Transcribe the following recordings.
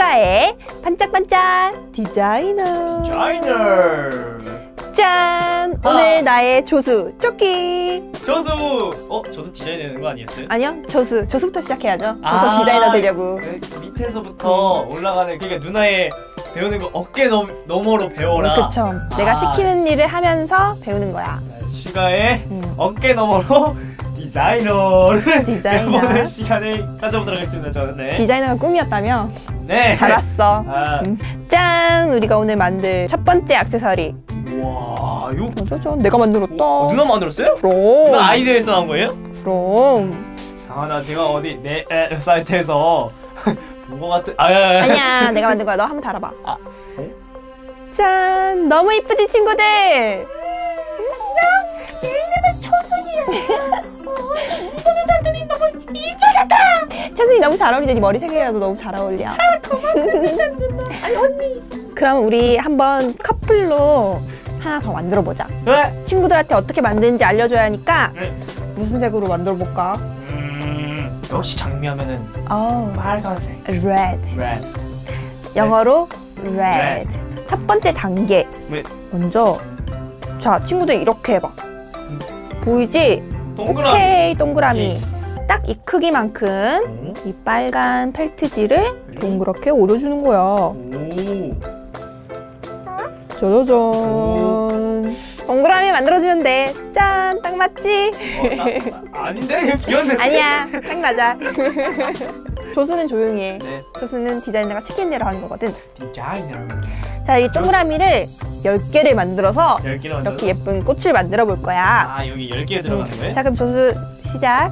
슈가의 반짝반짝 디자이너. 디자이너. 짠! 아. 오늘 나의 조수 조끼. 저수. 어, 저도 디자인 되는 거 아니었어요? 아니요, 조수. 조수부터 시작해야죠. 아. 디자이너 되려고. 네, 밑에서부터 올라가는 그러니까 누나의 배우는 거 어깨 넘, 너머로 배워라. 그쵸. 내가 아. 시키는 일을 하면서 배우는 거야. 슈가의 음. 어깨 너머로 디자이너를 디자이너. 배워보는 시간을 가져보도록 하겠습니다. 저는 네. 디자이너가 꿈이었다며? 네. 잘 왔어. 아, 음. 짠! 우리가 오늘 만들 첫 번째 액세서리. 와, 이거 짜잔, 내가 만들었다. 어, 누나 만들었어요? 그럼. 누나 아이디어에서 나온 거예요? 그럼. 아, 나 제가 어디 내 에, 사이트에서 본거 같은. 아, 아, 아. 아니야, 내가 만든 거야. 너 한번 달아봐. 아, 어? 짠! 너무 이쁘지, 친구들? 초순이 너무 잘 어울리네. 네 머리 색이라도 너무 잘 어울려. 고맙습니다, 누나. 아니, 언니. 그럼 우리 한번 커플로 하나 더 만들어 보자. 네. 친구들한테 어떻게 만드는지 알려줘야 하니까 네. 무슨 색으로 만들어 볼까? 음, 역시 장미하면은 어, 빨간색. red. red. 영어로 red. 첫 번째 단계. 왜? 먼저 자 친구들 이렇게 해봐. 보이지? 동그라미. 오케이 동그라미. 예. 딱 이 크기만큼 오. 이 빨간 펠트지를 동그랗게 오려주는 거야. 오. 짜자잔. 동그라미 만들어주면 돼. 짠, 딱 맞지? 어, 나, 아닌데 비었는데. 아니야, 딱 맞아. 조수는 조용히 해. 네. 조수는 디자이너가 시킨 대로 하는 거거든. 디자이너. 자, 이 동그라미를 10개를 만들어서 10개 만들어. 이렇게 예쁜 꽃을 만들어 볼 거야. 아, 여기 10개 들어가는 거예요? 자, 그럼 조수 시작.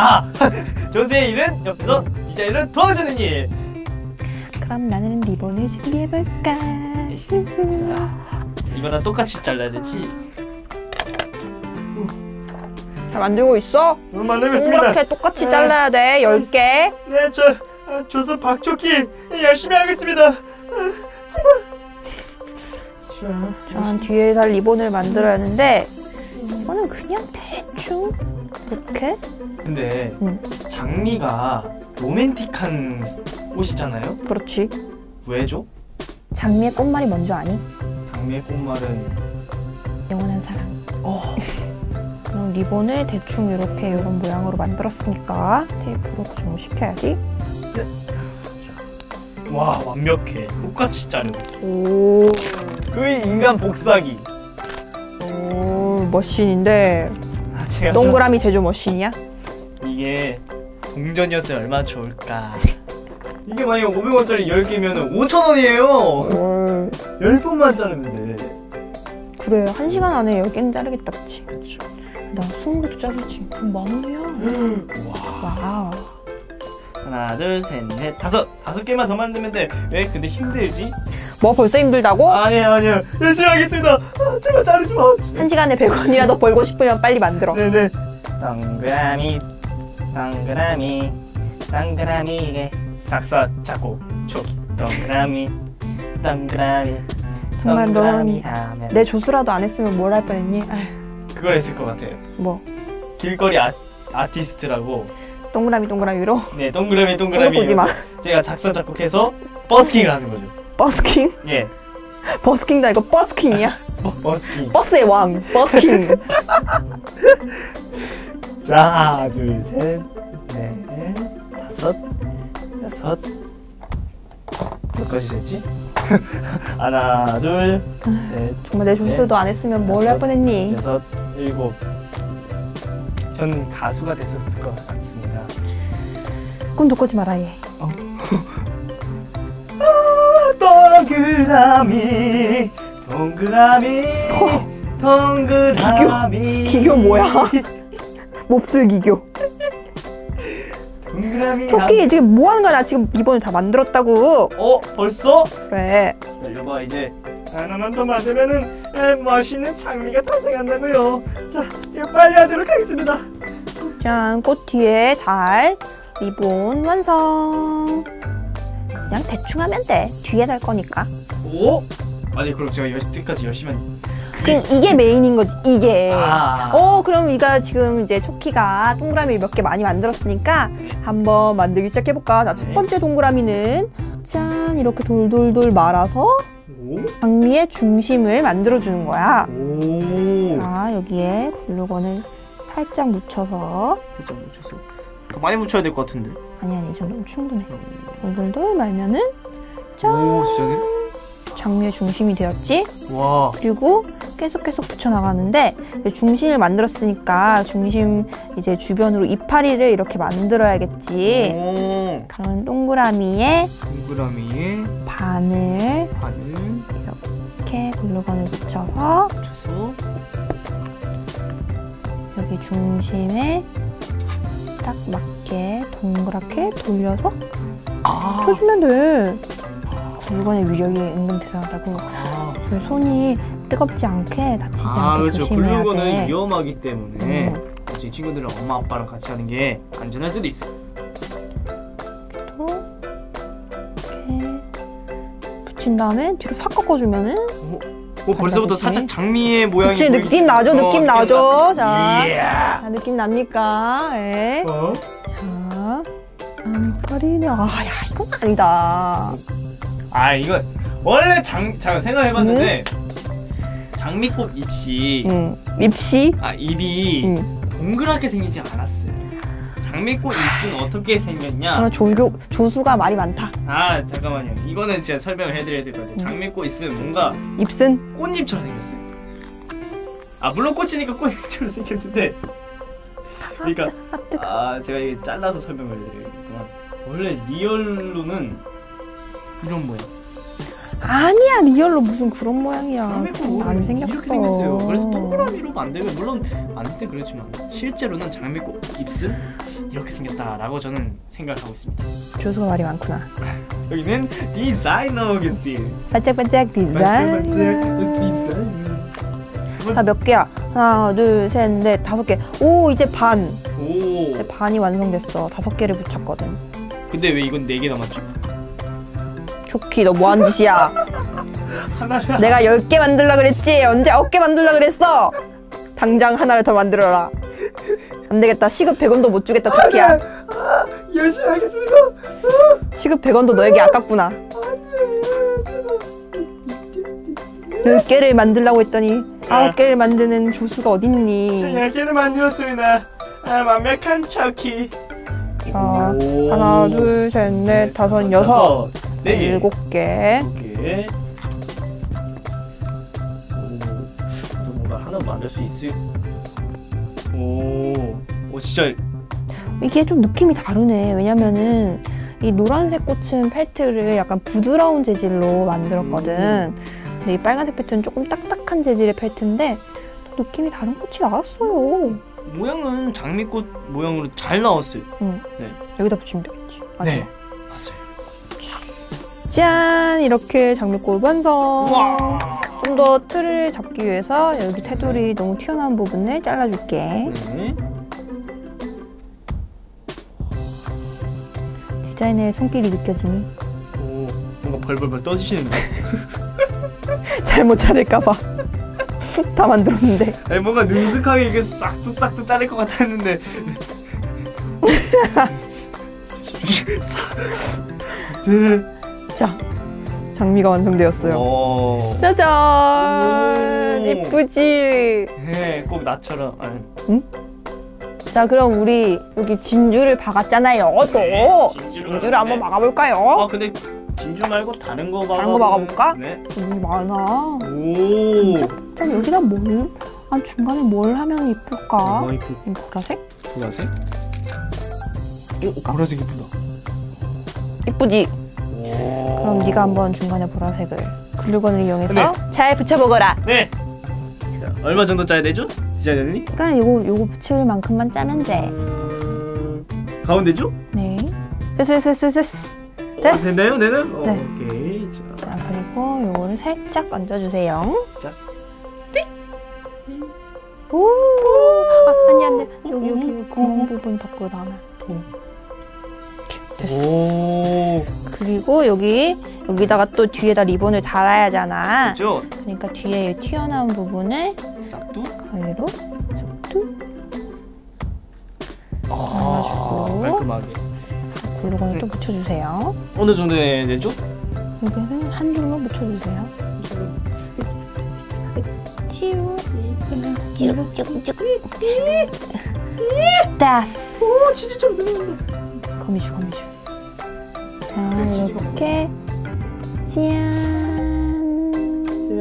아! 조수의 일은 옆에서 디자인을 도와주는 일. 그럼 나는 리본을 준비해 볼까? 이거랑 똑같이 잘라야 되지. 잘 만들고 있어? 음, 만들고 동그랗게 똑같이 잘라야 돼. 10개. 네, 저 아, 조수 박초키 열심히 하겠습니다. 자, 뒤에다 리본을 만들어야 하는데 이거는 그냥 대충 이렇게 근데 응. 장미가 로맨틱한 꽃이잖아요. 그렇지. 왜죠? 장미의 꽃말이 뭔지 아니? 장미의 꽃말은 영원한 사랑. 어, 그럼 리본을 대충 이렇게 이런 모양으로 만들었으니까 테이프로 고정시켜야지. 와 완벽해. 똑같이 자르고. 오, 그 인간 복사기. 오 머신인데 아, 제가 동그라미 제조 머신이야? 이게 동전이었으면 얼마나 좋을까. 이게 만약 500원짜리 10개면 5,000원이에요. 헐. 10분만 자르면 돼. 그래 한 시간 안에 10개는 자르겠다 그치? 그렇죠. 나 20개도 자르지 그럼 만 원이야 와. 하나, 둘, 셋, 넷, 다섯. 다섯 개만 더 만들면 돼. 왜 근데 힘들지? 뭐 벌써 힘들다고? 아니에요, 아니에요. 열심히 하겠습니다. 아, 제발 자르지 마. 한 시간에 100원이라도 벌고 싶으면 빨리 만들어 네네. 동그라미, 동그라미, 동그라미에 작사, 작곡, 초기. 동그라미, 동그라미, 정말 동그라미 넌 하면 내 조수라도 안 했으면 뭘 할 뻔했니? 아휴, 그걸 했을 것 같아요. 뭐 길거리 아, 아티스트라고. 동그라미 동그라미로 네, 동그라미, 동그라미. 마 제가 작사, 작곡해서 버스킹을 하는 거죠. 버스킹? 예. 버스킹도 아니고 버스킹이야 버, 버스킹. 버스의 왕 버스킹 자, 하나, 둘, 셋, 넷, 다섯, 여섯. 몇 가지 됐지? 하나, 둘, 셋, 정말 내 조수도 안 했으면 뭘 할 뻔했니? 여섯, 일곱. 전 가수가 됐었을 것 같습니다. 꿈도 꾸지 마라 얘 동그라미, 동그라미, 동그라미. 기교 뭐야? 몹쓸 기교 동그라미. 토끼 지금 뭐 하는 거야 나 지금 이번에 다 만들었다고 어, 벌써? 그래 자, 여봐 이제 하나만 더 만들면은 에, 멋있는 장미가 탄생한다고요. 자, 제가 빨리 하도록 하겠습니다. 짠, 꽃 뒤에 달, 리본 완성. 그냥 대충 하면 돼. 뒤에 달 거니까. 오? 아니 그럼 제가 여태까지 열심히 한 그 이게 메인인 거지 이게. 아. 어 그럼 이가 지금 이제 초키가 동그라미 몇 개 많이 만들었으니까 한번 만들기 시작해볼까? 자, 첫 네. 번째 동그라미는 짠 이렇게 돌돌돌 말아서 오. 장미의 중심을 만들어주는 거야. 오. 자 여기에 글루건을 살짝 묻혀서 살짝 묻혀서. 더 많이 묻혀야 될 것 같은데. 아니 아니 이 정도면 충분해. 돌돌돌 말면은 짠 오? 장미의 중심이 되었지. 와. 그리고 계속 계속 붙여 나가는데 이제 중심을 만들었으니까 중심 이제 주변으로 이파리를 이렇게 만들어야겠지. 오. 그러면 동그라미에 동그라미에 반을 반을 이렇게 글루건을 붙여서 묻혀서 여기 중심에 딱 맞게 동그랗게 돌려서 아. 쳐주면 돼. 글루건의 위력이 은근 대단하다고. 아. 줄 손이 뜨겁지 않게 다치지 아, 않게 그렇죠. 조심해야 글루건은 돼. 위험하기 때문에 음. 친구들이랑 엄마 아빠랑 같이 하는 게 안전할 수도 있어. 또 이렇게 붙인 다음에 뒤로 확 꺾어주면은 어, 벌써부터 그치? 살짝 장미의 모양이 그치 느낌 나죠 시작- 어, 느낌 나죠 자 나-. 자, 느낌 납니까 예. 어? 자 안파리네 아야 이건 아니다 아 이거 원래 장, 자 생각해봤는데 장미꽃 잎이 응 립시 아 잎이 응 동그랗게 생기지 않았어요. 장미꽃 잎은 어떻게 생겼냐? 정말 조교 조수가 말이 많다 아 잠깐만요. 이거는 진짜 설명을 해드려야 될 것 같아요. 음. 장미꽃 잎은 뭔가 입슨 꽃잎처럼 생겼어요. 아 물론 꽃이니까 꽃잎처럼 생겼는데 그러니까 아아 제가 이게 잘라서 설명을 해드리겠구나. 원래 리얼로는 이런 모양. 아니야 리얼로 무슨 그런 모양이야 장미꽃 안 생겼어 이렇게 생겼어요. 그래서 동그라미로 만들면 물론 만들 때 그렇지만 실제로는 장미꽃 잎은 이렇게 생겼다라고 저는 생각하고 있습니다. 조수가 말이 많구나 여기는 디자이너겠지. 반짝반짝 디자인 디자이너. 자몇 개야 하나 둘 셋 넷 다섯 개 오 이제 반 오. 이제 반이 완성됐어 다섯 개를 붙였거든 근데 왜 이건 네개 남았지? 조키 너 뭐한 짓이야? 하나를 내가 열개 만들라 그랬지? 언제 아홉 개 만들라 그랬어? 당장 하나를 더 만들어라. 안 되겠다. 시급 100원도 못 주겠다 조키야. 열심히 하겠습니다. 시급 100원도 너에게 아깝구나. 열 개를 만들라고 했더니 아홉 개를 만드는 조수가 어딨니? 열 개를 만들었습니다. 아, 완벽한 척키. 자 하나 둘 셋 넷 다섯 여섯 네 개. 일곱 개 개. 오, 너 뭔가 하나 만들 수 있을. 오, 오 진짜 이게 좀 느낌이 다르네. 왜냐면은 이 노란색 꽃은 펠트를 약간 부드러운 재질로 만들었거든. 근데 이 빨간색 펠트는 조금 딱딱한 재질의 펠트인데 또 느낌이 다른 꽃이 나왔어요. 모양은 장미꽃 모양으로 잘 나왔어요. 여기다 붙이면 되겠지. 맞아. 네, 맞아요. 짠! 이렇게 장미꽃 완성. 와. 좀더 틀을 잡기 위해서 여기 테두리 너무 튀어나온 부분을 잘라줄게. 네. 디자이너의 손길이 느껴지니 오, 뭔가 벌벌벌 떠지시는데. 잘못 자를까봐 다 만들었는데. 아니 뭔가 능숙하게 이게 싹둑 싹둑 자를 것 같았는데. 네. 자, 장미가 완성되었어요. 오. 짜잔! 오. 예쁘지? 네, 꼭 나처럼. 아니, 자, 그럼 우리 여기 진주를 박았잖아요. 또 네, 진주를 진주를 한번 박았네. 아 막아볼까요? 근데 진주 말고 다른 거 다른 거 막아볼까? 네. 너무 많아. 오. 자, 여기다 뭘? 아, 중간에 뭘 하면 이쁠까? 어, 이쁘. 이 보라색? 보라색? 이거 보라색 이쁘다. 이쁘지? 오. 그럼 네가 한번 중간에 보라색을 글루건을 이용해서 네. 잘 붙여보거라. 네. 자, 얼마 정도 짜야 되죠? 디자이너님? 그러니까 요거 요거 붙일 만큼만 짜면 돼. 음... 가운데죠? 네. 됐어, 됐어, 됐어, 됐어. 어, 됐어. 됐나요? 되는? 어, 네. 오케이. 자, 자, 그리고 요거를 살짝 얹어주세요. 자. 오, 아, 아니, 안 돼. 여기, 여기, 구멍 부분 밖으로 나오면. 오. 그리고 여기 여기다가 또 뒤에다 리본을 달아야 하잖아. 그죠? 그러니까 뒤에 이 튀어나온 부분을 싹둑. 가위로 쏙 아. 깔끔하게. 글루건을 또 묻혀주세요. 어느 정도 해야 되죠? 여기는 한 줄로 묻혀주세요. 치우 쭉 쭉 쭉 됐어. 오, 치즈처럼 되는데. 거미줄 거미줄. 자 네, 이렇게 짠.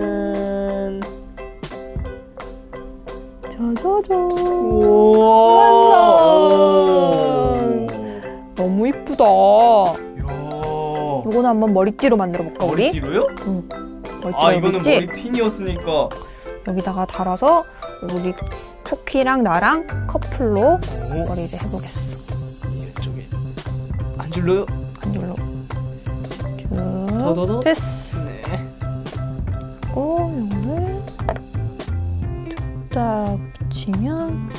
짠. 짜자잔. 우와. 요거는 한번 머리띠로 만들어 볼까 우리? 머리띠로요? 머리띠 아, 이거는 있지? 머리핀이었으니까. 여기다가 달아서 우리 토키랑 나랑 커플로 오, 머리를 해보겠어. 이쪽에 안 줄러요? 한 줄로 더, 더, 더? 쭉 됐어. 네. 그리고 요거를 딱 붙이면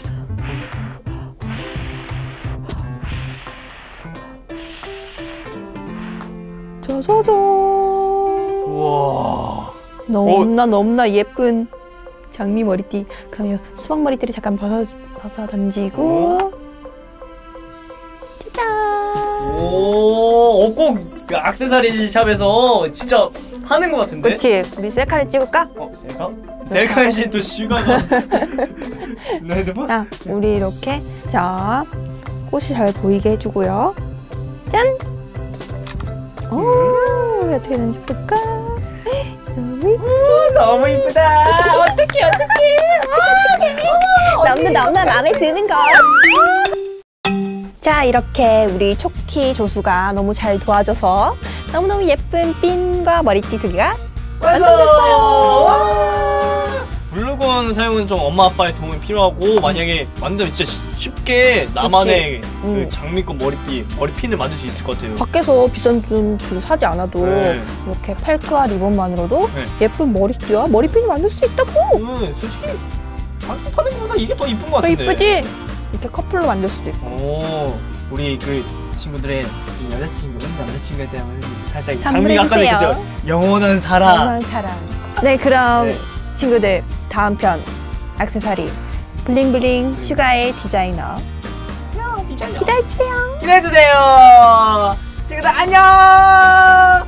짜자잔 우와. 너무나 너무나 예쁜 장미 머리띠 요 수박 머리띠를 잠깐 벗어, 벗어 던지고 짜잔 오, 어, 꼭그 액세서리 샵에서 진짜 파는 것 같은데? 그치 우리 셀카를 찍을까? 어, 셀카? 셀카 대신 또 슈가가. 내 핸드폰? 자 우리 이렇게 자 꽃이 잘 보이게 해주고요 짠! 오 어떻게 되는지 볼까? 너무 오, 너무 이쁘다. 어떡해, 어떡해. 너무 너무나 마음에 드는 거. 자 이렇게 우리 초키 조수가 너무 잘 도와줘서 너무너무 예쁜 핀과 머리띠 두 개가 완성! 사용은 좀 엄마 아빠의 도움이 필요하고 만약에 만들면 진짜 쉽게 나만의 그 음. 장미꽃 머리띠 머리핀을 만들 수 있을 것 같아요. 밖에서 비싼 돈 주고 사지 않아도 네. 이렇게 펠트와 리본만으로도 네. 예쁜 머리띠와 머리핀을 만들 수 있다고 음, 솔직히 밖에서 파는 것보다 이게 더 이쁜 것더 같은데. 이쁘지? 이렇게 커플로 만들 수도 있고 오, 우리 그 친구들의 이 여자친구는 남자친구에 대한 살짝 장미가 아까. 그죠? 영원한 사랑. 정말 사랑 네 그럼 네. 친구들 다음 편 액세서리 블링블링 슈가의 디자이너 기대해주세요 기대해주세요. 친구들 안녕.